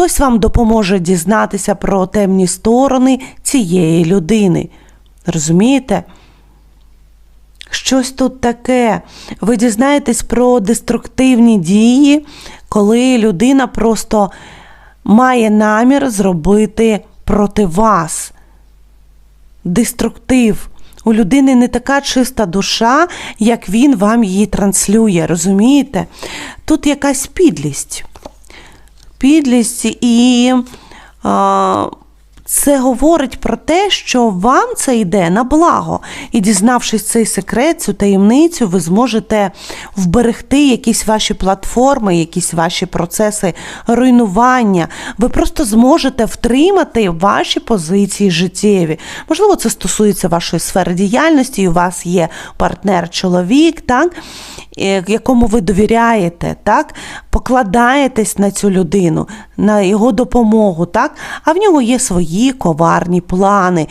хтось вам допоможе дізнатися про темні сторони цієї людини. Розумієте? Щось тут таке. Ви дізнаєтесь про деструктивні дії, коли людина просто має намір зробити проти вас. Деструктив. У людини не така чиста душа, як він вам її транслює, розумієте? Тут якась підлість. Підлість і а, це говорить про те, що вам це йде на благо. І дізнавшись цей секрет, цю таємницю, ви зможете вберегти якісь ваші платформи, якісь ваші процеси руйнування. Ви просто зможете втримати ваші позиції життєві. Можливо, це стосується вашої сфери діяльності, у вас є партнер-чоловік, так? Е, якому ви довіряєте, так? покладаєтесь на цю людину, на його допомогу, так? а в нього є свої коварні плани.